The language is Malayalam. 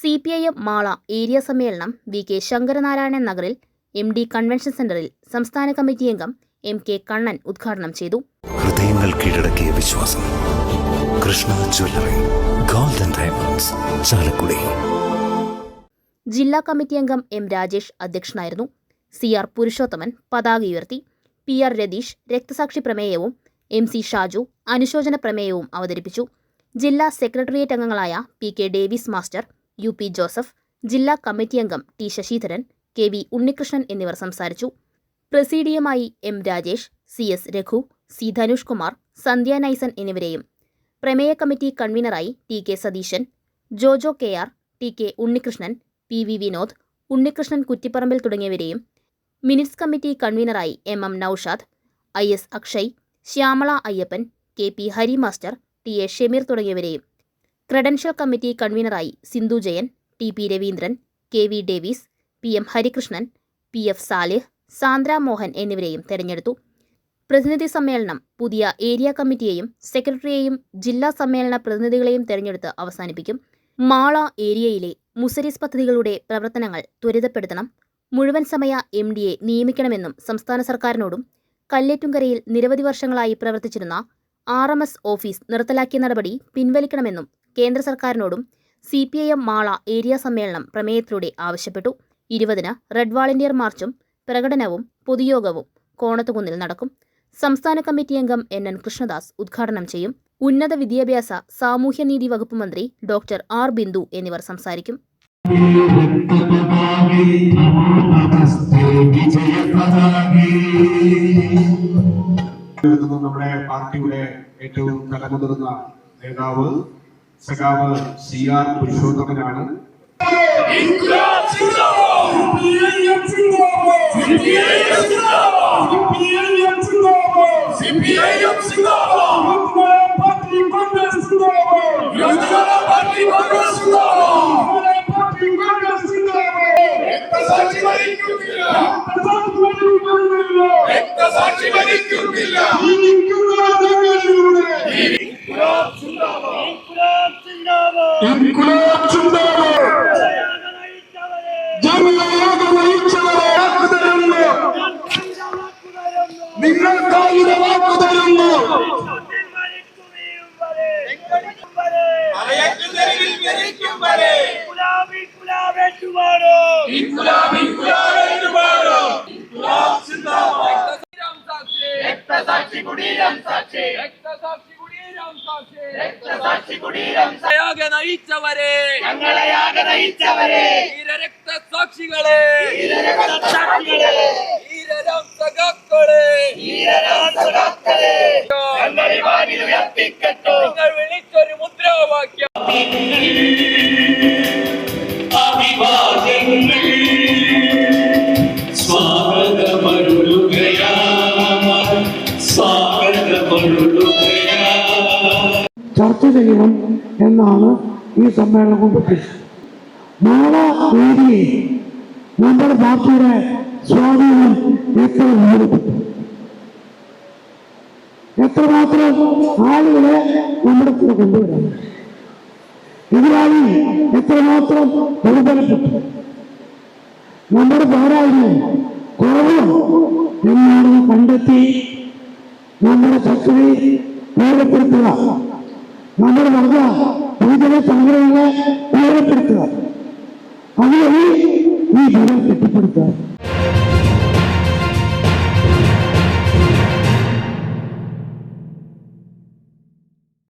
C P I M Mala area സമ്മേളനം വി കെ ശങ്കരനാരായണൻ നഗറിൽ എം ഡി കൺവെൻഷൻ സെന്ററിൽ സംസ്ഥാന കമ്മിറ്റി അംഗം എം കെ കണ്ണൻ ഉദ്ഘാടനം ചെയ്തു. ഹൃദയങ്ങൾ കീഴടക്കിയ വിശ്വാസം. Krishna jewellery golden diamonds Chalakudy. ജില്ലാ കമ്മിറ്റി അംഗം എം രാജേഷ് അധ്യക്ഷനായിരുന്നു. സി ആർ പുരുഷോത്തമൻ പതാക ഉയർത്തി. പി ആർ രതീഷ് രക്തസാക്ഷി പ്രമേയവും എം സി ഷാജു അനുശോചന പ്രമേയവും അവതരിപ്പിച്ചു. ജില്ലാ സെക്രട്ടേറിയറ്റ് അംഗങ്ങളായ P K Davis master U P Joseph ജില്ലാ കമ്മിറ്റി അംഗം T Sasidharan K V Unnikrishnan എന്നിവർ സംസാരിച്ചു. പ്രസീഡിയമായി M Rajesh C S Raghu C Dhanush Kumar Sandhya Naisan എന്നിവരെയും. പ്രമേയ committee കൺവീനറായി T K Satheesan Jojo K R T K Unnikrishnan P V Vinod Unnikrishnan Kuttipparambil തുടങ്ങിയവരെയും. Minutes committee കൺവീനറായി M M Naushad I S Akshay Shyamala Ayyappan K P Hari master T A Shemeer തുടങ്ങിയവരെയും. Credential committee കൺവീനറായി Sindhu Jayan T P Raveendran K V Davis P M Harikrishnan P F Salih Sandra Mohan എന്നിവരെയും തെരഞ്ഞെടുത്തു. പ്രതിനിധി സമ്മേളനം പുതിയ ഏരിയ കമ്മിറ്റിയെയും സെക്രട്ടറിയെയും ജില്ലാ സമ്മേളന പ്രതിനിധികളെയും തെരഞ്ഞെടുത്ത് അവസാനിപ്പിക്കും. മാള ഏരിയയിലെ മുസരിസ് പദ്ധതികളുടെ പ്രവർത്തനങ്ങൾ ത്വരിതപ്പെടുത്തണം. മുഴുവൻ സമയ എം ഡിയെ നിയമിക്കണമെന്നും സംസ്ഥാന സർക്കാരിനോടും കല്ലേറ്റുംകരയിൽ നിരവധി വർഷങ്ങളായി പ്രവർത്തിച്ചിരുന്ന ആർ എം എസ് ഓഫീസ് നിർത്തലാക്കിയ നടപടി പിൻവലിക്കണമെന്നും കേന്ദ്ര സർക്കാരിനോടും C P I M Mala area സമ്മേളനം പ്രമേയത്തിലൂടെ ആവശ്യപ്പെട്ടു. ഇരുപതിന് റെഡ് വാളണ്ടിയർ മാർച്ചും പ്രകടനവും പൊതുയോഗവും കോണത്തുകുന്നിൽ നടക്കും. സംസ്ഥാന കമ്മിറ്റി അംഗം എൻ എൻ കൃഷ്ണദാസ് ഉദ്ഘാടനം ചെയ്യും. ഉന്നത വിദ്യാഭ്യാസ സാമൂഹ്യനീതി വകുപ്പ് മന്ത്രി ഡോക്ടർ ആർ ബിന്ദു എന്നിവർ സംസാരിക്കും. നമ്മുടെ പാർട്ടിയുടെ ഏറ്റവും തലമുതിർന്ന നേതാവ് സഖാവ് സി ആർ പുരുഷോത്തമനാണ്. രക്തസാക്ഷി നിങ്ങൾക്കായി വാക്ക് തരുന്നു രക്തസാക്ഷി കുടീരം സാക്ഷി സാക്ഷി നയിച്ചവരെ ധീരരാം സഖാക്കളെ നിങ്ങൾ വിളിച്ചൊരു മുദ്രാവാക്യം. അഭിവാദ്യങ്ങൾ സ്വാഗതമരുളുകയാ സ്വാഗതമരുളുകയാ ചർച്ച ചെയ്യണം എന്നാണ് ഈ സമ്മേളനം കൊണ്ട് ഉദ്ദേശിച്ചത്. നാളെ വേദിയെ നമ്മുടെ പാർട്ടിയുടെ സ്വാധീനം എത്ര ഉയർത്തും? എത്രമാത്രം ആളുകളെ നമ്മുടെ കൂടെ കൊണ്ടുവരാം? എതിരാളി എത്രമാത്രം ദുർബലപ്പെട്ടു നമ്മുടെ പോരായ്മ കുറവും എന്നാണ് കണ്ടെത്തി നമ്മുടെ ശക്തി വേഗപ്പെടുത്തുക. നമ്മുടെ വർഗ ഭൂജന സംഘടനകളെ വേഗപ്പെടുത്തുക അതുവഴി ഈ ഭരണം കെട്ടിപ്പടുക്കുക